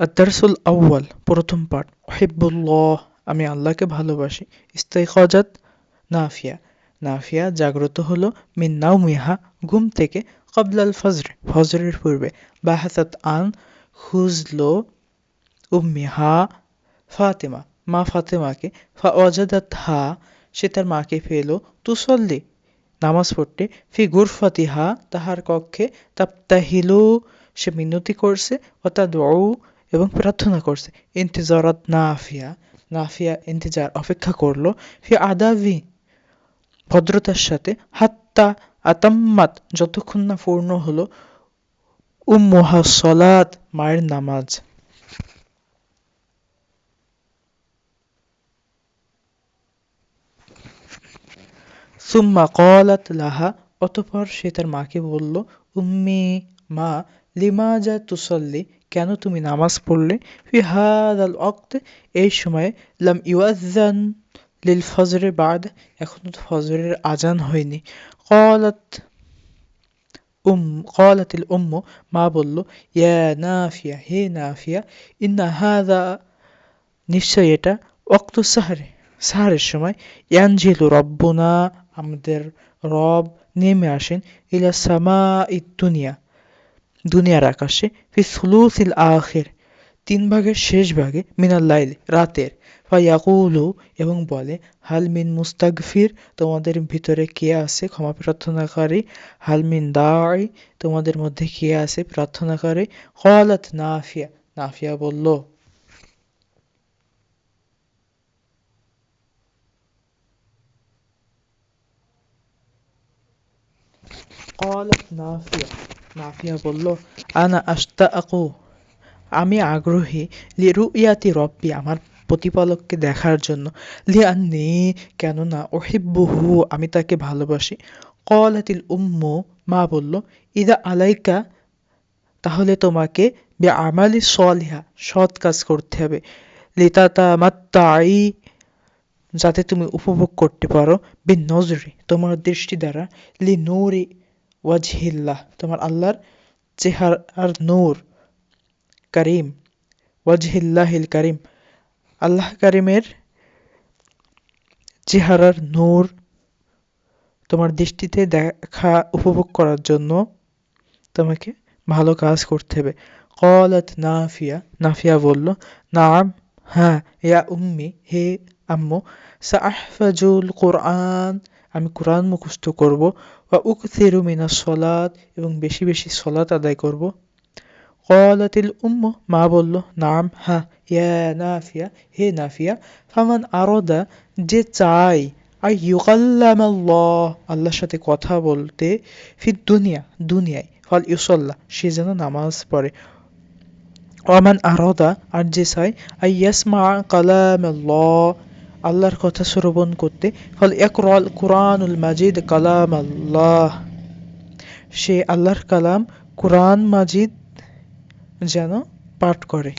আদারসুল আউ্য়াল প্রথম পাঠ ওহিবুল্লাহ আমি আল্লাহকে ভালোবাসি। ইস্তাইকাজাত নাফিয়া। নাফিয়া জাগ্রত হলো মিন নাউমিহা ঘুম থেকে কবলাল ফজরে, ফজরের পূর্বে। বাহাসাত আন খুঁজলো উম্মিহা ফাতেমা। মা ফাতেমাকে ফা অজাদাত হা সে তার মাকে পেল, তুসল্লি নামাজ পড়তে। ফি গুরফাতিহা, তাহার কক্ষে তাপ্তাহিলু সে মিনতি করছে দৌ এবং প্রার্থনা করছে। ইন্তেজারাত নাফিয়া নাফিয়া ইন্তেজার অপেক্ষা করল। ফি আদাবি ভদ্রতার সাথে হাত্তা আতাম্মাত যতক্ষণ না পূর্ণ হলো উম্মুহা সলাত, মায়ের নামাজ। সুম্মা কলাত লাহা, অতপর সে তার মাকে বলল, উম্মি মা লিমাজা তুসল্লি কেন তুমি নামাজ পড়লে ফি হাদাল অক্ত এই সময়ে লাম ইউআজান লিল ফজরে বাদ এখনো তো ফজরের আজান হয়নি কলাত উম কলাতিল উম্মু মা বলল ইয়া নাফিয়া হে নাফিয়া ইন্না হাদা নিশ্চয় এটা অক্ত সাহারে সাহারের সময় ইয়ানজিলু রব্বুনা আমাদের রব নেমে আসেন ইলা সামা দুনিয়া দুনিয়ার আকাশে ফি সুলুসিল আখের তিন ভাগের শেষ ভাগে মিনাল লাইল রাতের ফায়াকুলু এবং বলে হাল মিন মুস্তাগফির তোমাদের ভিতরে কে আছে ক্ষমা প্রার্থনাকারী হাল মিন দাই তোমাদের মধ্যে কে আছে প্রার্থনাকারী কলাত নাফিয়া নাফিয়া বলল قالت নাফিয়া নাফিয়া বলল, আনা আশতাআকু। আমি আগ্রহী। লিরুইয়াতি রব্বি, আমার প্রতিপালককে দেখার জন্য। লিআন্নি, কেননা ওহিব্বুহু আমি তাকে ভালোবাসি। কলাতিল উম্মু, মা বলল, ইদা আলাইকা, তাহলে তোমাকে বে আমালি সলিহা, সৎ কাজ করতে হবে। লিতাতা মাত্তাই যাতে তুমি উপভোগ করতে পারো। বিন নজরে তোমার দৃষ্টি দ্বারা লি নূরি ওয়াজহিল্লাহ, তোমার আল্লাহর চেহারার নূর, করিম, ওয়াজহিল্লাহিল করিম। আল্লাহ করিমের চেহারার নূর তোমার দৃষ্টিতে দেখা, উপভোগ করার জন্য তোমাকে ভালো কাজ করতে হবে। কলাত নাফিয়া নাফিয়া বলল, নাম হ্যাঁ ইয়া উম্মি, হে আম্মু সাহফাজুল কোরআন আমি কোরআন মুখস্থ করব বা উকথিরু মিনা সলাত, এবং বেশি বেশি সলাত আদায় করব। কলাতিল উম্ম, মা বলল, নাম হ্যাঁ ইয়া, নাফিয়া, হে নাফিয়া, ফামান আরদা, যে চাই আর ইউকাল্লাম আল্লাহ আল্লাহর সাথে কথা বলতে ফির দুনিয়া, দুনিয়ায়, ফল ইউসল্লাহ সে যেন নামাজ পড়ে। ওয়ামান আরদা, আর যে চাই আই ইয়াসমা কালাম আল্লাহর কথা শ্রবণ করতে। ফল একরল কোরআনুল মাজিদ কালাম আল্লাহ। সে আল্লাহর কালাম কোরআন মাজিদ যেন পাঠ করে।